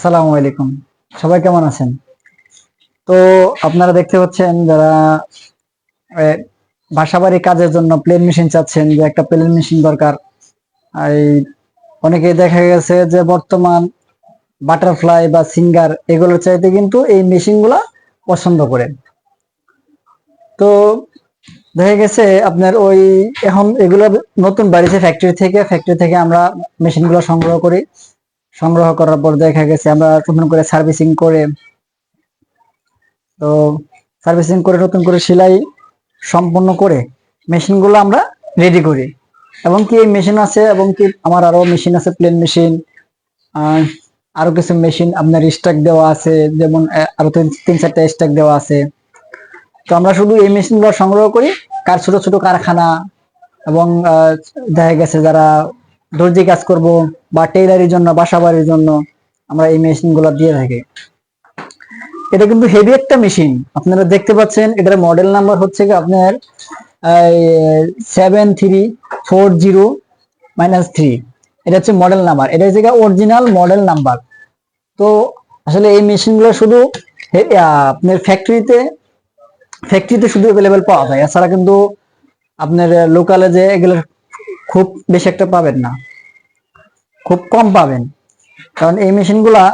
আসসালামু আলাইকুম। সবাই কেমন আছেন? তো আপনারা দেখতে পাচ্ছেন যারা বাসাবাড়ি কাজের জন্য প্লেন মেশিন চাচ্ছেন, যে একটা প্লেন মেশিন দরকার এই অনেকে দেখা গেছে যে বর্তমান বাটারফ্লাই বা সিঙ্গার এগুলোর চাইতে কিন্তু এই মেশিনগুলা পছন্দ করে। তো দেখা গেছে আপনার ওই এখন এগুলো নতুন বাড়িতে ফ্যাক্টরি থেকে ফ্যাক্টরি থেকে আমরা মেশিনগুলো সংগ্রহ করি। সংগ্রহ করার পর দেখা গেছে আমরা নতুন করে সার্ভিসিং করে, তো সার্ভিসিং করে নতুন করে সেলাই সম্পন্ন করে মেশিনগুলো আমরা রেডি করি। এবং কি মেশিন আছে এবং কি আমার আরও মেশিন আছে প্লেন মেশিন আরও কিছু মেশিন আপনার স্টক দেওয়া আছে, যেমন আরও তিন চারটা স্টক দেওয়া আছে। তো আমরা শুধু এই মেশিনগুলো সংগ্রহ করি, কার ছোট ছোট কারখানা, এবং দেখা গেছে যারা দর্জি কাজ করব বা টেইলারির জন্য বাসা বাড়ির জন্য আমরা এই মেশিনগুলো দিয়ে থাকি। এটা কিন্তু হেভি একটা মেশিন আপনারা দেখতে পাচ্ছেন, এটার মডেল নাম্বার হচ্ছে আপনার seven three four zero minus three এটা হচ্ছে মডেল নাম্বার এটা হচ্ছে অরিজিনাল মডেল নাম্বার তো আসলে এই মেশিনগুলো শুধু আপনার ফ্যাক্টরিতে ফ্যাক্টরিতে শুধু অ্যাভেলেবেল পাওয়া যায়। এছাড়া কিন্তু আপনার লোকালে যে এগুলো খুব বেশি একটা পাবেন না। খুব কম পাবেন। কারণ এই মেশিনগুলা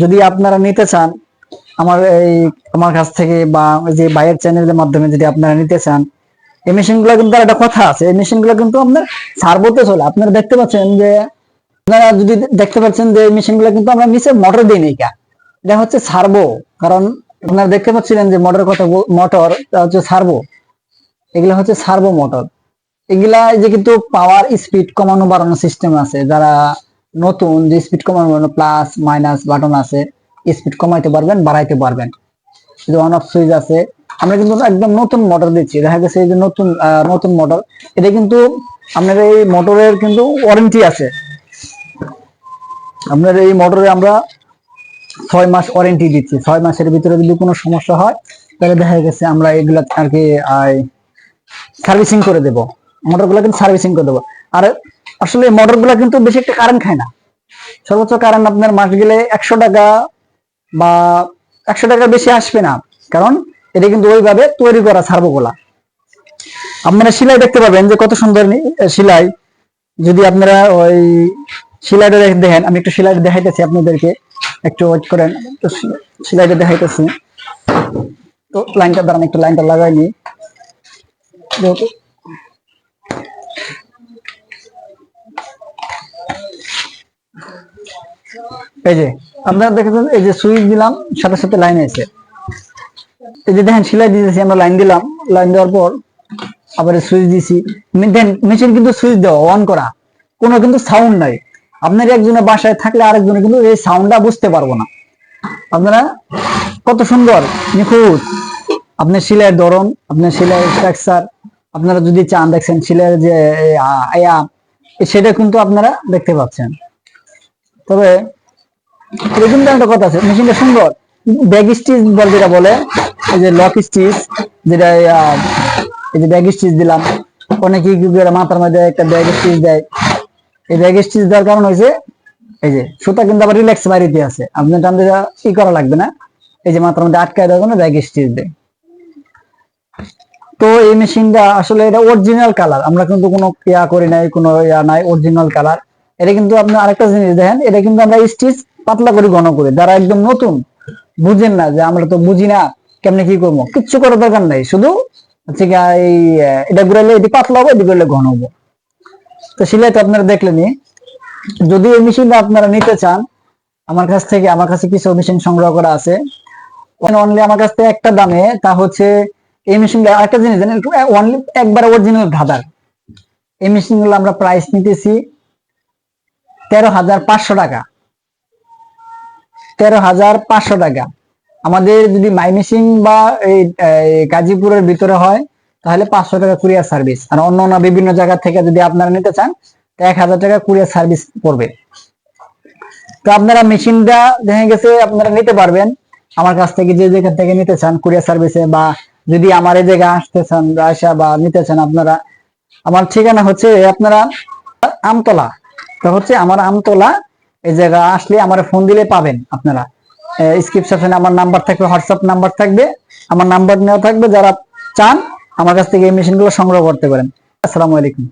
যদি আপনারা নিতে চান, আমার এই, আমার কাছ থেকে বা যে বাইরের চ্যানেলের মাধ্যমে যদি আপনারা নিতে চান, এই মেশিনগুলো কিন্তু একটা কথা আছে, এই মেশিনগুলো কিন্তু আপনার সার্ভোতে চলে। আপনারা দেখতে পাচ্ছেন যে, আপনারা যদি দেখতে পাচ্ছেন যে এই মেশিনগুলো কিন্তু আমরা নিচে মোটর দিই নাই। এটা হচ্ছে সার্ভো কারণ আপনারা দেখতে পাচ্ছিলেন যে মোটর কথা মোটর হচ্ছে সার্ভো এগুলো হচ্ছে সার্ভো মোটর। এগুলা যে কিন্তু পাওয়ার স্পিড কমানো বাড়ানো সিস্টেম আছে। যারা নতুন যে স্পিড কমানো বাড়ানো প্লাস মাইনাস বাটন আছে স্পিড কমাইতে পারবেন, বাড়াইতে পারবেন। যে অন অফ সুইচ আছে, আমরা কিন্তু একদম নতুন মোটর দিচ্ছি। দেখা গেছে এই যে নতুন নতুন মোটর এটা কিন্তু আপনার এই মোটরের কিন্তু ওয়ারেন্টি আছে। আপনার এই মোটরে আমরা ছয় মাস ওয়ারেন্টি দিচ্ছি। ছয় মাসের ভিতরে যদি কোনো সমস্যা হয়, তাহলে দেখা গেছে আমরা এগুলা আর কি সার্ভিসিং করে দেব। মোটরগুলো কিন্তু সার্ভিসিং করে দেবো। আর আসলে মোটরগুলো কিন্তু বেশি একটা কারেন্ট খায় না। সর্বোচ্চ কারেন্ট আপনার মাস গেলে একশো টাকা বা একশো টাকার বেশি আসবে না। কারণ এটা কিন্তু ওইভাবে তৈরি করা সার্বোগুলা আপনারা সিলাই দেখতে পাবেন যে কত সুন্দর সেলাই। যদি আপনারা ওই সিলাইটা দেখ- দেখেন, আমি একটু সিলাইটা দেখাইতেছি আপনাদেরকে। একটু ওয়েট করেন সেলাইটা দেখাইতেছি। তো লাইনটা দাঁড়ান একটু লাইনটা লাগাই নি। যেহেতু এই যে, আপনারা দেখেছেন, এই যে সুইচ দিলাম, সাথে সাথে লাইন আছে এই যে দেখেন, সেলাই দিয়েছি আমরা লাইন দিলাম। লাইন দেওয়ার পর আবার সুইচ দিছি। দেন, মেশিন কিন্তু সুইচ দেওয়া, অন করা। কোনো কিন্তু সাউন্ড নাই। আপনার একজনের বাসায় থাকলে আরেকজনে কিন্তু এই সাউন্ডটা বুঝতে পারব না। আপনারা, কত সুন্দর, নিখুঁত। আপনার সেলাইয়ের ধরন, আপনার সেলাইয়ের স্ট্রাকচার আপনারা যদি চান, দেখছেন, সেলাইয়ের যে আয়া, সেটা কিন্তু আপনারা দেখতে পাচ্ছেন। তবে এটা একটা কথা আছে। মেশিনটা সুন্দর। ব্যাগ স্টিচ বল যেটা বলে, এই যে লক স্টিচ যেটা এই যে ব্যাগ স্টিচ দিলাম। অনেকে মাথার মধ্যে একটা ব্যাগ স্টিচ দেয়। এই ব্যাগ স্টিচ দেওয়ার কারণ হয়েছে, এই যে সুতা কিন্তু আবার রিল্যাক্স বাড়িতে আছে। আপনার টান ই করা লাগবে না। এই যে মাথার মধ্যে আটকায় দেওয়ার জন্য ব্যাগ স্টিচ দেয়। তো এই মেশিনটা আসলে এটা অরিজিনাল কালার আমরা কিন্তু কোনো ইয়া করি নাই, কোনো ইয়া নাই অরিজিনাল কালার এটা কিন্তু আপনি আরেকটা জিনিস দেখেন, এটা কিন্তু আমরা স্টিচ পাতলা করে ঘন করি। যারা একদম নতুন, বুঝেন না যে আমরা তো বুঝি না, কেমনে কি করব? কিচ্ছু করার দরকার নাই। শুধু হচ্ছে এই, এটা ঘুরাইলে এটি পাতলা হবে, এটি করলে ঘন হব। তো সেলাই তো আপনারা দেখলেনি যদি এই মেশিনটা আপনারা নিতে চান, আমার কাছ থেকে, আমার কাছে কিছু মেশিন সংগ্রহ করা আছে। অনলি আমার কাছ থেকে একটা দামে, তা হচ্ছে এই মেশিনটা আরেকটা জিনিস জানেন অনলি একবার অরিজিনাল ধাঁধার। এই মেশিনগুলো আমরা প্রাইস নিতেছি। তেরো হাজার পাঁচশো টাকা। তেরো হাজার পাঁচশো টাকা। আমাদের যদি মাইমিসিং বা এই গাজীপুরের ভিতরে হয়, তাহলে পাঁচশো টাকা কুরিয়ার সার্ভিস। আর অন্য অন্য বিভিন্ন জায়গা থেকে যদি আপনারা নিতে চান এক হাজার টাকা কুরিয়ার সার্ভিস পড়বে। তো আপনারা মেশিনটা দেখা গেছে, আপনারা নিতে পারবেন। আমার কাছ থেকে যে যেখান থেকে নিতে চান কুরিয়ার সার্ভিসে, বা যদি আমার এই জায়গায় আসতে চান আসা বা নিতে চান আপনারা, আমার ঠিকানা হচ্ছে আপনারা আমতলা হচ্ছে আমার আমতলা, এই জায়গা আসলে আমার ফোন দিলে পাবেন আপনারা। স্ক্রিপশনে আমার নাম্বার থাকবে হোয়াটসঅ্যাপ নাম্বার থাকবে, আমার নাম্বার নেওয়া থাকবে, যারা চান, আমার কাছ থেকে এই মেশিনগুলো সংগ্রহ করতে পারেন। আসসালামু আলাইকুম।